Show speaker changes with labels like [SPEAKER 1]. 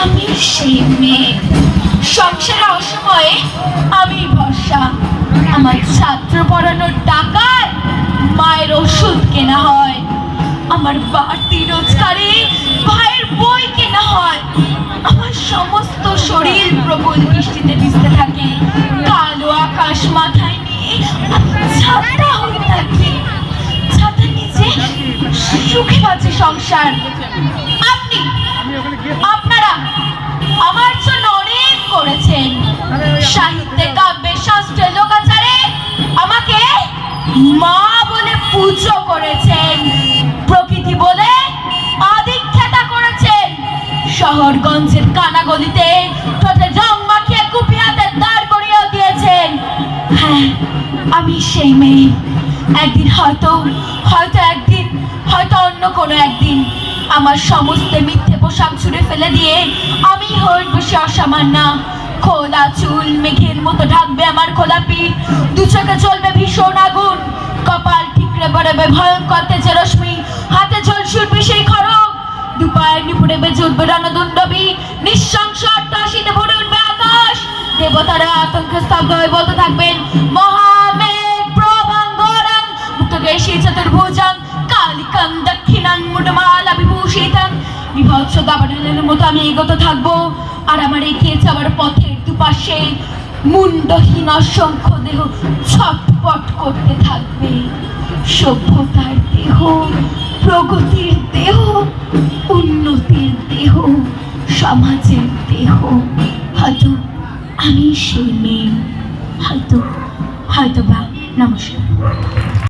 [SPEAKER 1] আমি সেই মেয়ে। সংসারে অসময়ে আমি ভরসা। আমার ছাত্র পড়ানোর টাকায় মায়ের ওষুধ কেনা হয়। আমার বাড়তি রোজগারে ভাইয়ের বই কেনা হয়। আমার সমস্ত শরীর প্রবল বৃষ্টিতে ভিজতে থাকে। কালো আকাশ মাথায় নিয়ে ছাতা হয়ে থাকি। ছাতা নিচে সুখে আছে সংসার। আপনি আপনারা আমার জন্য অনেক করেছেন। সাহিত্যে কাব্যে শাস্ত্রে লোকাচারে আমাকে মা বলে পুজো করেছেন। প্রকৃতি বলে আদিখ্যাতা করেছেন। শহরগঞ্জের কানাগলিতে ঠোঁটে রং মাখিয়ে কুপি হাতে দাঁড় করিয়েও দিয়েছেন। হ্যাঁ আমি সেই মেয়ে। একদিন হয়তো হয়তো একদিন হয়তো অন্য কোনো একদিন আমার সমস্ত মিথ্যে পোশাক ছুঁড়ে ফেলে দিয়ে আমি হয়ে বসে অসামান্য খোলা চুল, মেঘের মতো ঢাকবে আমার খোলা পিঠ। দু চোখে চলবে ভীষণ আগুন। কপাল ঠিকরে পড়বে ভয়ঙ্কর তেজে রশ্মি। হাতে জল ছুটবে সেই খড়গ দুপায়ের নিপুড়ে বেজে উঠবে রণদণ্ডবী। নিঃশংস অট্টাশিতে ভরে উঠবে আকাশ। দেবতারা আতঙ্কে স্তব্ধ হয়ে বলতে থাকবেন, মহামেঘ প্রভাঙ্গরাং মুক্তকেশী চতুর্ভুজাং, কালিকাং দক্ষিণাং মুডমালা বিভূষিতাং। বিভৎস দাবানলের মতো আমি এগোতে থাকব। আর আমার এগিয়ে যাওয়ার পথের দুপাশে মুন্ডহীন অসংখ্য দেহ ছটপট করতে থাকবে। সভ্যতার দেহ, প্রগতির দেহ, উন্নতির দেহ, সমাজের দেহ। হয়তো আমি সেই মেয়ে। হয়তো হয়তো বা নমস্কার।